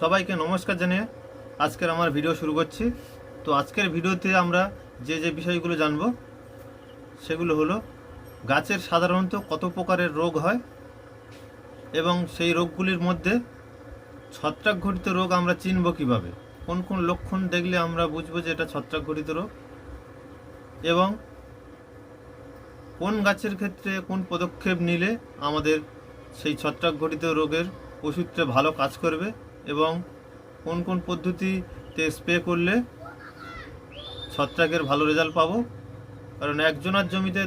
সবাইকে নমস্কার জানিয়ে আজকের আমার ভিডিও শুরু করছি। তো আজকের ভিডিওতে আমরা যে যে বিষয়গুলো জানব, সেগুলো হলো গাছের সাধারণত কত প্রকারের রোগ হয় এবং সেই রোগগুলির মধ্যে ছত্রাক ঘটিত রোগ আমরা চিনব কীভাবে? কোন কোন লক্ষণ দেখলে আমরা বুঝব যে এটা ছত্রাক ঘটিত রোগ? এবং কোন গাছের ক্ষেত্রে কোন পদক্ষেপ নিলে আমাদের সেই ছত্রাক ঘটিত রোগের ওষুধটা ভালো কাজ করবে? এবং কোন কোন পদ্ধতিতে স্প্রে করলে ছত্রাকের ভালো রেজাল্ট পাবো? কারণ একজনের জমিতে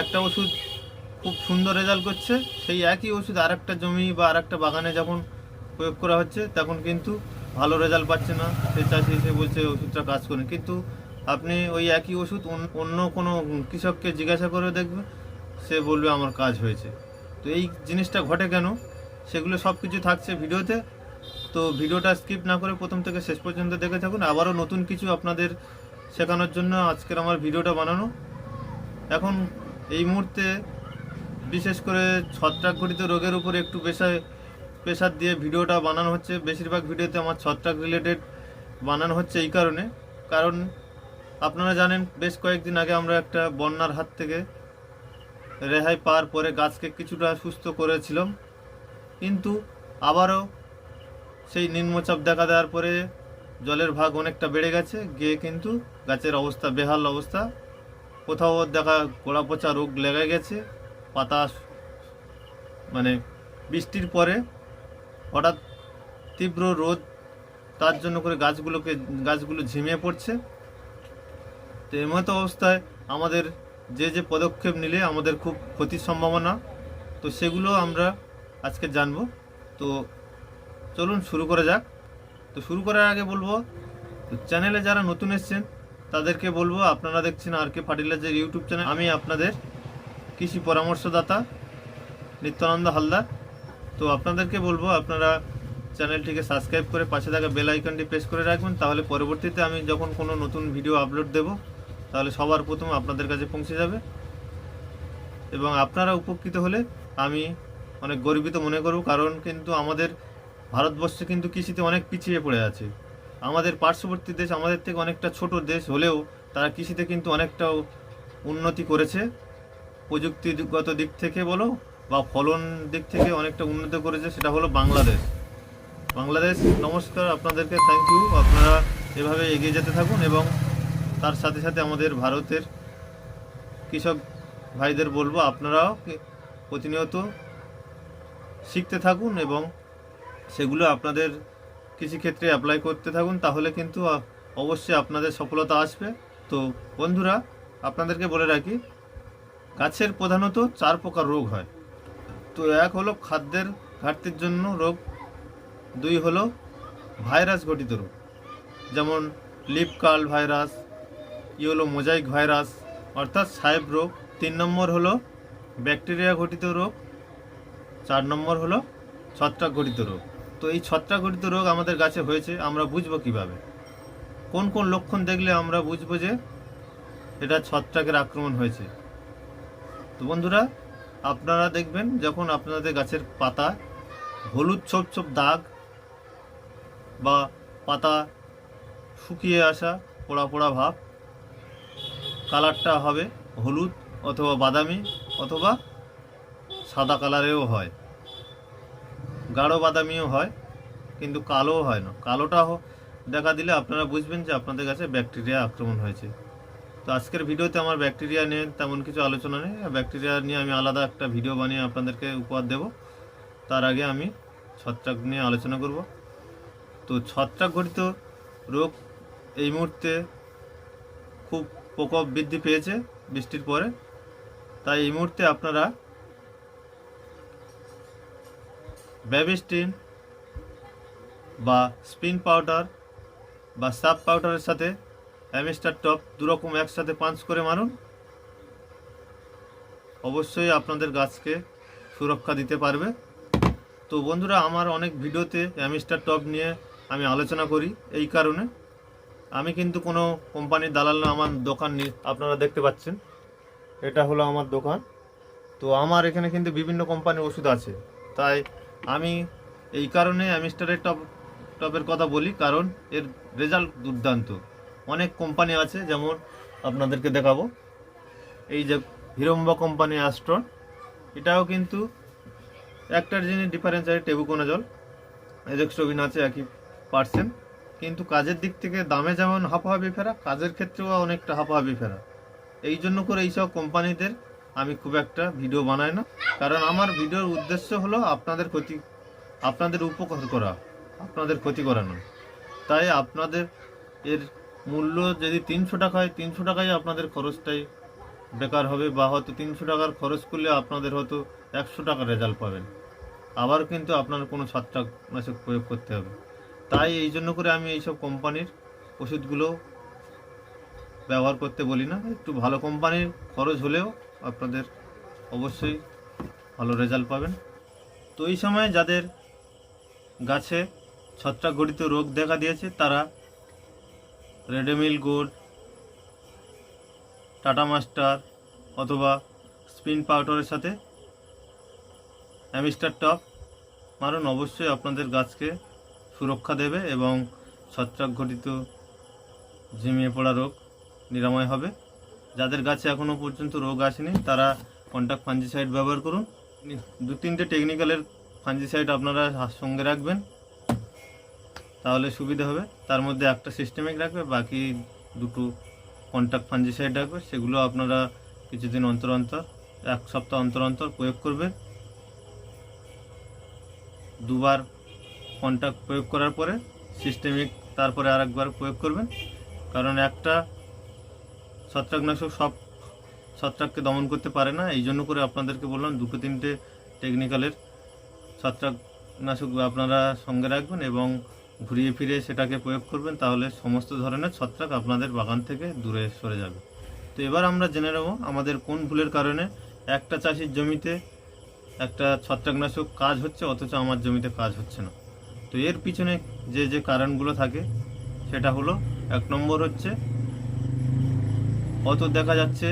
একটা ওষুধ খুব সুন্দর রেজাল্ট করছে, সেই একই ওষুধ আরেকটা জমি বা আরেকটা বাগানে যখন প্রয়োগ করা হচ্ছে, তখন কিন্তু ভালো রেজাল্ট পাচ্ছে না। সে চাষি এসে বলছে ওষুধটা কাজ করে কিন্তু আপনি ওই একই ওষুধ অন্য কোনো কৃষককে জিজ্ঞাসা করে দেখবে সে বলবে, আমার কাজ হয়েছে। তো এই জিনিসটা ঘটে কেন? সেগুলো সব কিছু থাকছে ভিডিওতে। তো ভিডিওটা স্কিপ না করে প্রথম থেকে শেষ পর্যন্ত দেখে থাকুন। আবারও নতুন কিছু আপনাদের শেখানোর জন্য আজকের আমার ভিডিওটা বানানো। এখন এই মুহূর্তে বিশেষ করে ছত্রাক ঘটিত রোগের উপর একটু বেশা প্রেশার দিয়ে ভিডিওটা বানানো হচ্ছে। বেশিরভাগ ভিডিওতে আমার ছত্রাক রিলেটেড বানানো হচ্ছে এই কারণে। কারণ আপনারা জানেন, বেশ কয়েকদিন আগে আমরা একটা বন্যার হাত থেকে রেহাই পাওয়ার পরে গাছকে কিছুটা সুস্থ করেছিলাম। কিন্তু আবারও সেই নিম্নচাপ দেখা দেওয়ার পরে জলের ভাগ অনেকটা বেড়ে গেছে, গিয়ে কিন্তু গাছের অবস্থা, বেহাল অবস্থা। কোথাও দেখা গোড়া পচা রোগ লেগে গেছে। পাতা মানে বৃষ্টির পরে হঠাৎ তীব্র রোদ, তার জন্য করে গাছগুলোকে, গাছগুলো ঝিমিয়ে পড়ছে। তো এই মতো অবস্থায় আমাদের যে যে পদক্ষেপ নিলে আমাদের খুব ক্ষতির সম্ভাবনা। তো সেগুলো আমরা আজকে জানব। তো চলুন শুরু করা যাক। তো শুরু করার আগে বলব তো চ্যানেলে যারা নতুন এসছেন, তাদেরকে বলব, আপনারা দেখছেন R K fertilizer YouTube channel. আমি আপনাদের কৃষি পরামর্শদাতা নিত্যানন্দ হালদার। তো আপনাদেরকে বলব, আপনারা চ্যানেলটিকে সাবস্ক্রাইব করে পাশে থাকা বেল আইকনটি প্রেস করে রাখবেন, তাহলে পরবর্তীতে আমি যখন কোনো নতুন ভিডিও আপলোড দেব, তাহলে সবার প্রথম আপনাদের কাছে পৌঁছে যাবে। এবং আপনারা উপকৃত হলে আমি অনেক গর্বিত মনে করব, কারণ কিন্তু আমাদের ভারতবর্ষে কিন্তু কৃষিতে অনেক পিছিয়ে পড়ে আছে। আমাদের পার্শ্ববর্তী দেশ আমাদের থেকে অনেকটা ছোট দেশ হলেও তারা কৃষিতে কিন্তু অনেকটা উন্নতি করেছে। প্রযুক্তিগত দিক থেকে বলো বা ফলন দিক থেকে অনেকটা উন্নত করেছে, সেটা হলো বাংলাদেশ। বাংলাদেশ, নমস্কার আপনাদেরকে থ্যাংক ইউ আপনারা এভাবে এগিয়ে যেতে থাকুন এবং তার সাথে সাথে আমাদের ভারতের কৃষক ভাইদের বলব, আপনারাও প্রতিনিয়ত শিখতে থাকুন এবং সেগুলো আপনাদের কৃষিক্ষেত্রে অ্যাপ্লাই করতে থাকুন, তাহলে কিন্তু অবশ্যই আপনাদের সফলতা আসবে। তো বন্ধুরা, আপনাদেরকে বলে রাখি, গাছের প্রধানত চার প্রকার রোগ হয়। তো এক হলো খাদ্যের ঘাটতির জন্য রোগ, দুই হলো ভাইরাস ঘটিত রোগ। যেমন leaf curl virus yellow mosaic virus, অর্থাৎ সাহেব রোগ। তিন নম্বর হলো ব্যাকটেরিয়া ঘটিত রোগ, চার নম্বর হলো ছত্রাক ঘটিত রোগ। তো এই ছত্রাক ঘটিত রোগ আমাদের গাছে হয়েছে, আমরা বুঝব কীভাবে? কোন কোন লক্ষণ দেখলে আমরা বুঝব যে এটা ছত্রাকের আক্রমণ হয়েছে? তো বন্ধুরা, আপনারা দেখবেন যখন আপনাদের গাছের পাতা হলুদ ছোপ ছোপ দাগ বা পাতা শুকিয়ে আসা পোড়া পোড়া ভাব, কালারটা হবে হলুদ অথবা বাদামি অথবা সাদা কালারেও হয়। গাঢ় বাদামিও হয়, কিন্তু কালোও হয় না। কালোটা দেখা দিলে আপনারা বুঝবেন যে আপনাদের কাছে ব্যাকটেরিয়া আক্রমণ হয়েছে। তো আজকের ভিডিওতে আমার ব্যাকটেরিয়া নিয়ে তেমন কিছু আলোচনা নেই। ব্যাকটেরিয়া নিয়ে আমি আলাদা একটা ভিডিও বানিয়ে আপনাদেরকে উপহার দেব। তার আগে আমি ছত্রাক নিয়ে আলোচনা করব। তো ছত্রাক ঘটিত রোগ এই মুহূর্তে খুব প্রকোপ বৃদ্ধি পেয়েছে বৃষ্টির পরে। তাই এই মুহূর্তে আপনারা ব্যাবিস্টিন বা স্পিন পাউডার বা সাব পাউডারের সাথে অ্যামিস্টার টপ দুরকম একসাথে পাঞ্চ করে মারুন। অবশ্যই আপনাদের গাছকে সুরক্ষা দিতে পারবে। তো বন্ধুরা, আমার অনেক ভিডিওতে অ্যামিস্টার টপ নিয়ে আমি আলোচনা করি এই কারণে। আমি কিন্তু কোনো কোম্পানির দালাল না, আমার দোকান নেই আপনারা দেখতে পাচ্ছেন। এটা হলো আমার দোকান। তো আমার এখানে কিন্তু বিভিন্ন কোম্পানির ওষুধ আছে। তাই আমি এই কারণে অ্যামিস্টারের টপ টপের কথা বলি, কারণ এর রেজাল্ট দুর্দান্ত। অনেক কোম্পানি আছে, যেমন আপনাদেরকে দেখাবো। এই যে হিরম্বা কোম্পানি অ্যাস্ট্রন এটাও কিন্তু একটার জিনিস ডিফারেন্স আছে টেবুকোনাজল এজেক্সটোবিন আছে, একই পার্সেন্ট কিন্তু কাজের দিক থেকে দামে যেমন হাফাহাফি ফেরা কাজের ক্ষেত্রেও অনেকটা হাফাহাফি ফেরা এই জন্য করে এইসব কোম্পানিদের আমি খুব একটা ভিডিও বানাই না। কারণ আমার ভিডিওর উদ্দেশ্য হলো আপনাদের ক্ষতি, আপনাদের উপকার করা, আপনাদের ক্ষতি করা নয় তাই আপনাদের এর মূল্য যদি তিনশো টাকা হয়, তিনশো টাকায় আপনাদের খরচটাই বেকার হবে, বা হয়তো তিনশো টাকার খরচ করলে আপনাদের হয়তো একশো টাকার রেজাল্ট পাবেন। আবার কিন্তু আপনার কোনো ছত্রাকনাশক প্রয়োগ করতে হবে। তাই এই জন্য করে আমি এইসব কোম্পানির ওষুধগুলো ব্যবহার করতে বলি না। একটু ভালো কোম্পানির খরচ হলেও আপনাদের অবশ্যই ভালো রেজাল্ট পাবেন। তো এই সময় যাদের গাছে ছত্রাক ঘটিত রোগ দেখা দিয়েছে, তারা রেডেমিল গোল্ড টাটা মাস্টার অথবা স্পিন পাউডারের সাথে অ্যামিস্টার টপ মারুন অবশ্যই আপনাদের গাছকে সুরক্ষা দেবে এবং ছত্রাক ঘটিত ঝিমিয়ে পড়া রোগ নিরাময় হবে। যাদের গাছে এখনও পর্যন্ত রোগ আসেনি, তারা কন্টাক্ট ফাঞ্জিসাইড ব্যবহার করুন। দু তিনটে টেকনিক্যালের ফাঞ্জিসাইড আপনারা সঙ্গে রাখবেন, তাহলে সুবিধা হবে। তার মধ্যে একটা সিস্টেমিক রাখবে, বাকি দুটো কন্টাক্ট ফাঞ্জিসাইড রাখবে। সেগুলো আপনারা কিছুদিন অন্তর অন্তর, এক সপ্তাহ অন্তর অন্তর প্রয়োগ করবেন। দুবার কন্টাক্ট প্রয়োগ করার পরে সিস্টেমিক তারপরে আরেকবার প্রয়োগ করবেন। কারণ একটা ছত্রাকনাশক সব ছত্রাককে দমন করতে পারে না, এই জন্য করে আপনাদেরকে বললাম দুটো তিনটে টেকনিক্যালের ছত্রাকনাশক আপনারা সঙ্গে রাখবেন এবং ঘুরিয়ে ফিরে সেটাকে প্রয়োগ করবেন, তাহলে সমস্ত ধরনের ছত্রাক আপনাদের বাগান থেকে দূরে সরে যাবে। তো এবার আমরা জেনে নেব আমাদের কোন ভুলের কারণে একটা চাষির জমিতে একটা ছত্রাকনাশক কাজ হচ্ছে, অথচ আমার জমিতে কাজ হচ্ছে না। তো এর পিছনে যে যে কারণগুলো থাকে, সেটা হলো এক নম্বর হচ্ছে অত দেখা যাচ্ছে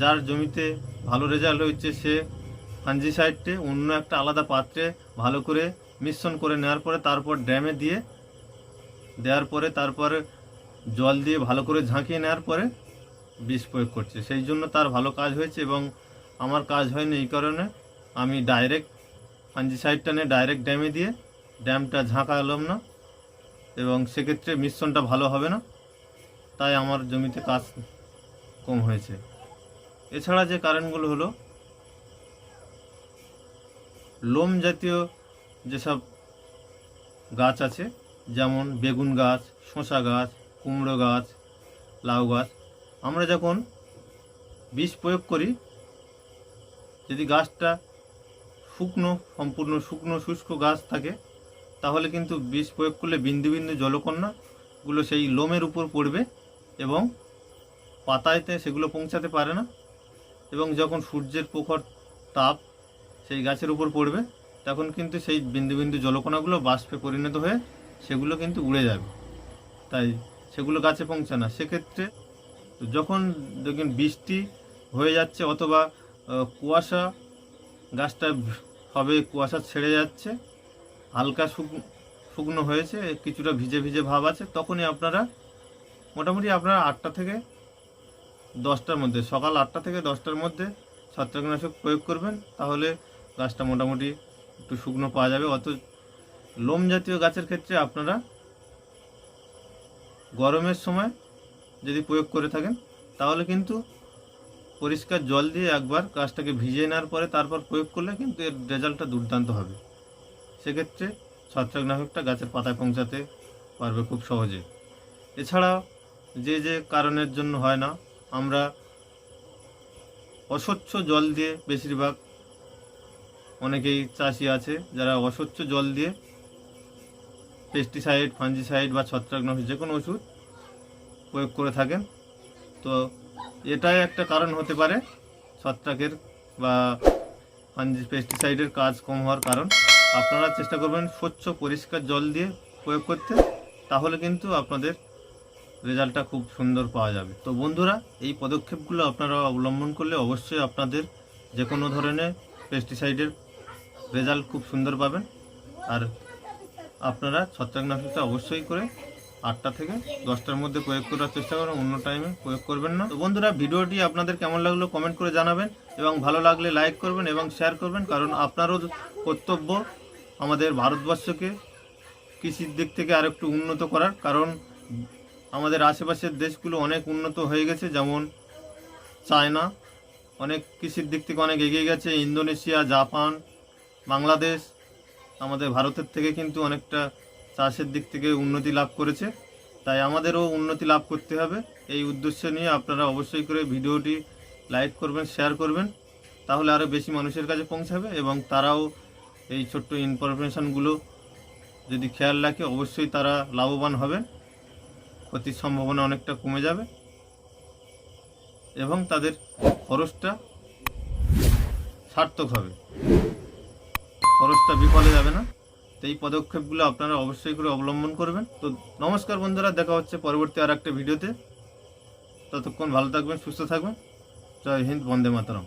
যার জমিতে ভালো রেজাল্ট হচ্ছে সে ফাঞ্জি ফাঞ্জিসাইডটে অন্য একটা আলাদা পাত্রে ভালো করে মিশ্রণ করে নেওয়ার পরে তারপর ড্যামে দিয়ে, দেওয়ার পরে তারপরে জল দিয়ে ভালো করে ঝাঁকিয়ে নেওয়ার পরে বিষ প্রয়োগ করছে। সেই জন্য তার ভালো কাজ হয়েছে এবং আমার কাজ হয়নি এই কারণে আমি ডাইরেক্ট ফাঞ্জিসাইডটা নিয়ে ডাইরেক্ট ড্যামে দিয়ে, ড্যামটা ঝাঁকালাম না এবং সেক্ষেত্রে মিশ্রণটা ভালো হবে না। তাই আমার জমিতে কাজ কম হয়েছে। এছাড়া যে কারণগুলো হলো, লোম জাতীয় যেসব গাছ আছে, যেমন বেগুন গাছ, শসা গাছ, কুমড়ো গাছ, লাউ গাছ, আমরা যখন বিষ প্রয়োগ করি, যদি গাছটা শুকনো, সম্পূর্ণ শুকনো, শুষ্ক গাছ থাকে, তাহলে কিন্তু বিষ প্রয়োগ করলে বিন্দু বিন্দু জলকন্যাগুলো সেই লোমের উপর পড়বে। এবং পাতায়তে সেগুলো পৌঁছাতে পারে না। এবং যখন সূর্যের প্রখর তাপ সেই গাছের উপর পড়বে, তখন কিন্তু সেই বিন্দু বিন্দু জলকণাগুলো বাষ্পে পরিণত হয়ে সেগুলো কিন্তু উড়ে যাবে। তাই সেগুলো গাছে পৌঁছে না। সেক্ষেত্রে যখন দেখবেন বৃষ্টি হয়ে যাচ্ছে অথবা কুয়াশা গাছটা হবে, কুয়াশা ছেড়ে যাচ্ছে, হালকা শুক- শুকনো হয়েছে, কিছুটা ভিজে ভিজে ভাব আছে, তখনই আপনারা মোটামুটি আপনারা আটটা থেকে দশটার মধ্যে। সকাল আটটা থেকে দশটার মধ্যে ছত্রাকনাশক প্রয়োগ করবেন, তাহলে গাছটা মোটামুটি একটু শুকনো পাওয়া যাবে। অত লোম জাতীয় গাছের ক্ষেত্রে আপনারা গরমের সময় যদি প্রয়োগ করে থাকেন, তাহলে কিন্তু পরিষ্কার জল দিয়ে একবার গাছটাকে ভিজিয়ে নেওয়ার পরে তারপর প্রয়োগ করলে কিন্তু এর রেজাল্টটা দুর্দান্ত হবে। সেক্ষেত্রে ছত্রাকনাশকটা গাছের পাতায় পৌঁছাতে পারবে খুব সহজে। এছাড়া যে যে কারণের জন্য হয় না, আমরা অস্বচ্ছ জল দিয়ে বেশিরভাগ অনেকেই চাষি আছে, যারা অস্বচ্ছ জল দিয়ে পেস্টিসাইড ফাঞ্জিসাইড বা ছত্রাকনাশক যে কোনো ওষুধ প্রয়োগ করে থাকেন। তো এটাই একটা কারণ হতে পারে ছত্রাকের বা ফাঞ্জি পেস্টিসাইডের কাজ কম হওয়ার কারণ। আপনারা চেষ্টা করবেন স্বচ্ছ, পরিষ্কার জল দিয়ে প্রয়োগ করতে, তাহলে কিন্তু আপনাদের রেজাল্টটা খুব সুন্দর পাওয়া যাবে। তো বন্ধুরা, এই পদক্ষেপগুলো আপনারা অবলম্বন করলে অবশ্যই আপনাদের যে কোনো ধরনের পেস্টিসাইডের রেজাল্ট খুব সুন্দর পাবেন। আর আপনারা ছত্রাকনাশকটা অবশ্যই করে আটটা থেকে দশটার মধ্যে প্রয়োগ করার চেষ্টা করবেন অন্য টাইমে প্রয়োগ করবেন না। তো বন্ধুরা, ভিডিওটি আপনাদের কেমন লাগল কমেন্ট করে জানাবেন এবং ভালো লাগলে লাইক করবেন এবং শেয়ার করবেন, কারণ আপনারও কর্তব্য আমাদের ভারতবর্ষকে কৃষির দিক থেকে আরেকটু উন্নত করার। কারণ আমাদের আশেপাশের দেশগুলো অনেক উন্নত হয়ে গেছে, যেমন চায়না, অনেক কৃষির দিক থেকে অনেক এগিয়ে গেছে, ইন্দোনেশিয়া, জাপান, বাংলাদেশ, আমাদের ভারতের থেকে কিন্তু অনেকটা চাষের দিক থেকে উন্নতি লাভ করেছে। তাই আমাদেরও উন্নতি লাভ করতে হবে। এই উদ্দেশ্য নিয়ে আপনারা অবশ্যই করে ভিডিওটি লাইক করবেন, শেয়ার করবেন, তাহলে আরও বেশি মানুষের কাছে পৌঁছাবে এবং তারাও এই ছোট্ট ইনফরমেশানগুলো যদি খেয়াল রাখে, অবশ্যই তারা লাভবান হবে ক্ষতির সম্ভাবনা অনেকটা কমে যাবে এবং তাদের খরচটা সার্থক হবে। খরচটা বিফলে যাবে না। তো এই পদক্ষেপগুলো আপনারা অবশ্যই করে অবলম্বন করবেন। তো নমস্কার বন্ধুরা, দেখা হচ্ছে পরবর্তী আর একটা ভিডিওতে। ততক্ষণ ভালো থাকবেন, সুস্থ থাকবেন। জয় হিন্দ, বন্দে মাতরম।